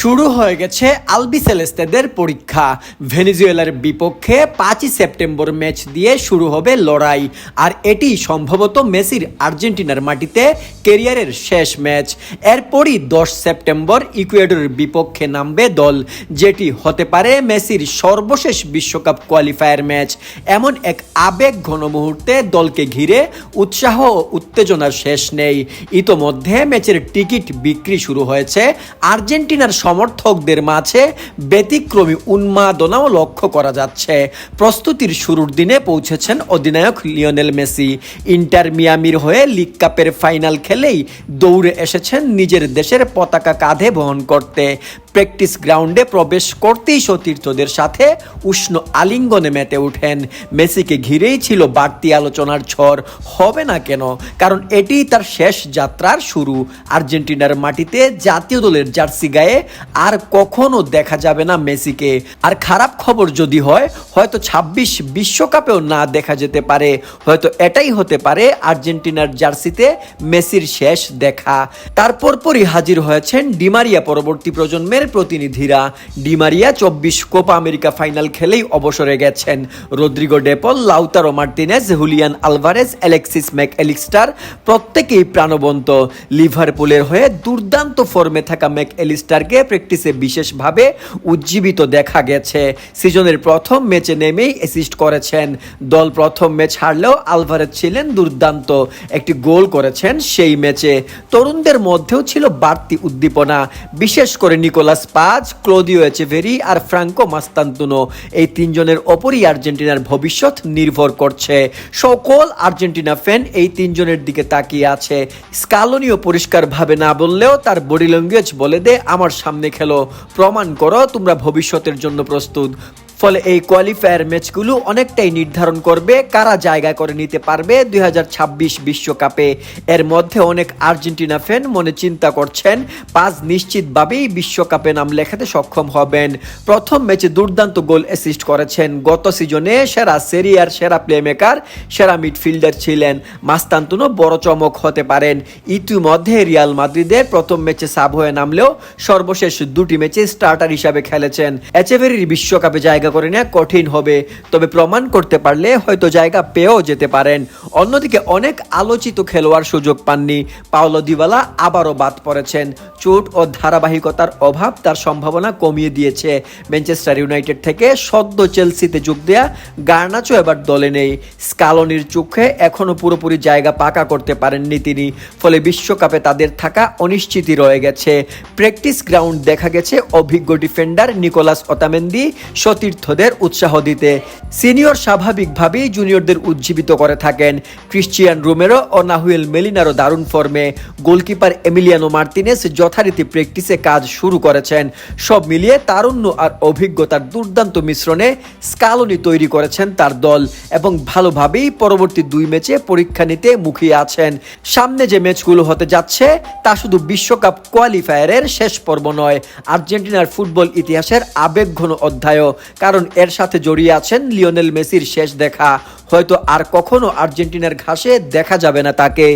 শুরু হয়ে গেছে আলবি সেলেস্তেদের পরীক্ষা। ভেনিজুয়েলার বিপক্ষে পাঁচই সেপ্টেম্বর ম্যাচ দিয়ে শুরু হবে লড়াই। আর এটি সম্ভবত মেসির আর্জেন্টিনার মাটিতে কেরিয়ারের শেষ ম্যাচ। এরপরই দশ সেপ্টেম্বর ইকুয়েডরের বিপক্ষে নামবে দল। যেটি হতে পারে মেসির সর্বশেষ বিশ্বকাপ কোয়ালিফায়ার ম্যাচ। এমন এক আবেগ ঘন মুহূর্তে দলকে ঘিরে উৎসাহ ও উত্তেজনার শেষ নেই। ইতোমধ্যে ম্যাচের টিকিট বিক্রি শুরু হয়েছে আর্জেন্টিনার সমর্থকদের মাঝে ব্যতিক্রমী উন্মাদনাও লক্ষ্য করা যাচ্ছে। প্রস্তুতির শুরুর দিনে পৌঁছেছেন অধিনায়ক লিওনেল মেসি। ইন্টার মিয়ামির হয়ে লিগ কাপের ফাইনাল খেলেই দৌড়ে এসেছেন নিজের দেশের পতাকা কাঁধে বহন করতে। প্র্যাকটিস গ্রাউন্ডে প্রবেশ করতেই সতীর্থদের সাথে উষ্ণ আলিঙ্গনে মেতে ওঠেন। মেসিকে ঘিরেই ছিল বাড়তি আলোচনার ঝড়। হবে না কেন? কারণ এটি তার শেষ যাত্রার শুরু। আর্জেন্টিনার মাটিতে জাতীয় দলের জার্সি গায়ে আর কখনো দেখা যাবে না মেসিকে। আর খারাপ খবর যদি হয়, হয়তো ছাব্বিশ বিশ্বকাপেও না দেখা যেতে পারে। হয়তো এটাই হতে পারে আর্জেন্টিনার জার্সিতে মেসির শেষ দেখা। তারপর পরই হাজির হয়েছেন ডিমারিয়া পরবর্তী প্রজন্মের প্রতিনিধিরা। ডিমারিয়া চব্বিশ কোপা আমেরিকা ফাইনাল খেলেই অবসরে গেছেন। Rodrigo De Paul Lautaro Martinez, Julian Alvarez, Alexis Mac Allister প্রত্যেকেই প্রাণবন্ত। লিভারপুলের হয়ে দুর্দান্ত ফর্মে থাকা ম্যাক এলিস্টারকে প্র্যাকটিসে বিশেষভাবে উজ্জীবিত দেখা গেছে। সিজনের প্রথম ম্যাচে নেমেই অ্যাসিস্ট করেছেন। দল প্রথম ম্যাচ হারলেও আলভারেজ ছিলেন দুর্দান্ত। একটি গোল করেছেন সেই ম্যাচে। তরুণদের মধ্যেও ছিল বাড়তি উদ্দীপনা। বিশেষ করে নিকোলাস পাজ, ক্লোদিও এচেভেরি আর ফ্রাঙ্কো মাস্তান্তুনো। এই তিনজনের ওপরই আর্জেন্টিনার ভবিষ্যৎ নির্ভর করছে। সকল আর্জেন্টিনা ফ্যান এই তিনজনের দিকে তাকিয়ে আছে। স্কালনীয় পরিষ্কারভাবে না বললেও তার বডি ল্যাঙ্গুয়েজ বলে দে, আমার সামনে খেলো। প্রমাণ করো তোমরা ভবিষ্যতের জন্য প্রস্তুত। ফলে এই কোয়ালিফায়ার ম্যাচগুলো অনেকটাই নির্ধারণ করবে কারা জায়গা করে নিতে পারবে দুই বিশ্বকাপে। এর মধ্যে অনেক আর্জেন্টিনা ফ্যান মনে চিন্তা করছেন, পাঁচ নিশ্চিতভাবেই বিশ্বকাপে নাম লেখাতে সক্ষম হবেন। প্রথম ম্যাচে দুর্দান্ত গোল অ্যাসিস্ট করেছেন। গত সিজনে সেরা সেরিয়ার সেরা প্লেমেকার সেরা মিডফিল্ডার ছিলেন। মাস্তান্তুনো বড় চমক হতে পারেন। ইতিমধ্যে রিয়াল মাদ্রিদের প্রথম ম্যাচে সাব হয়ে নামলেও সর্বশেষ দুটি ম্যাচে স্টার্টার হিসাবে খেলেছেন। এচেভেরির বিশ্বকাপে জায়গা করে নেওয়া কঠিন হবে। তবে প্রমাণ করতে পারলে হয়তো জায়গা পেয়েও যেতে পারেন। অন্যদিকে অনেক আলোচিত খেলোয়াড় সুযোগ পাননি। পাওলো দিওয়ালা আবারও বাদ পড়েছেন। চোট ও ধারাবাহিকতার অভাব তার সম্ভাবনা কমিয়ে দিয়েছে। ম্যানচেস্টার ইউনাইটেড থেকে সদ্য চেলসিতে যোগ দেয়া গার্নাচো এবার দলে নেই। স্কালনির চোখে এখনও পুরোপুরি জায়গা পাকা করতে পারেননি তিনি। ফলে বিশ্বকাপে তাদের থাকা অনিশ্চিতই রয়ে গেছে। প্র্যাকটিস গ্রাউন্ড দেখা গেছে অভিজ্ঞ ডিফেন্ডার নিকোলাস অতামেন্দি সতীর্থদের উৎসাহ দিতে সিনিয়র স্বাভাবিকভাবেই জুনিয়রদের উজ্জীবিত করে থাকেন। ক্রিশ্চিয়ান রোমেরো ও নাহুয়েল মেলিনারও দারুণ ফর্মে গোলকিপার এমিলিয়ানো মার্তিনেস যথারীতি প্র্যাকটিসে কাজ শুরু করেছেন। সব মিলিয়ে তারুণ্য আর অভিজ্ঞতার দুর্দান্ত মিশ্রণে স্কালনি তৈরি করেছেন তার দল এবং ভালোভাবেই পরবর্তী দুই ম্যাচে পরীক্ষা নিতে মুখিয়ে আছেন। সামনে যে ম্যাচগুলো হতে যাচ্ছে, তা শুধু বিশ্বকাপ কোয়ালিফায়ারের শেষ পর্ব নয়, আর্জেন্টিনার ফুটবল ইতিহাসের আবেগঘন অধ্যায়ও। কারণ এর সাথে জড়িয়ে আছেন লিওনেল মেসির শেষ দেখা। হয়তো আর কখনো আর্জেন্টিনার ঘাসে দেখা যাবে না তাকে।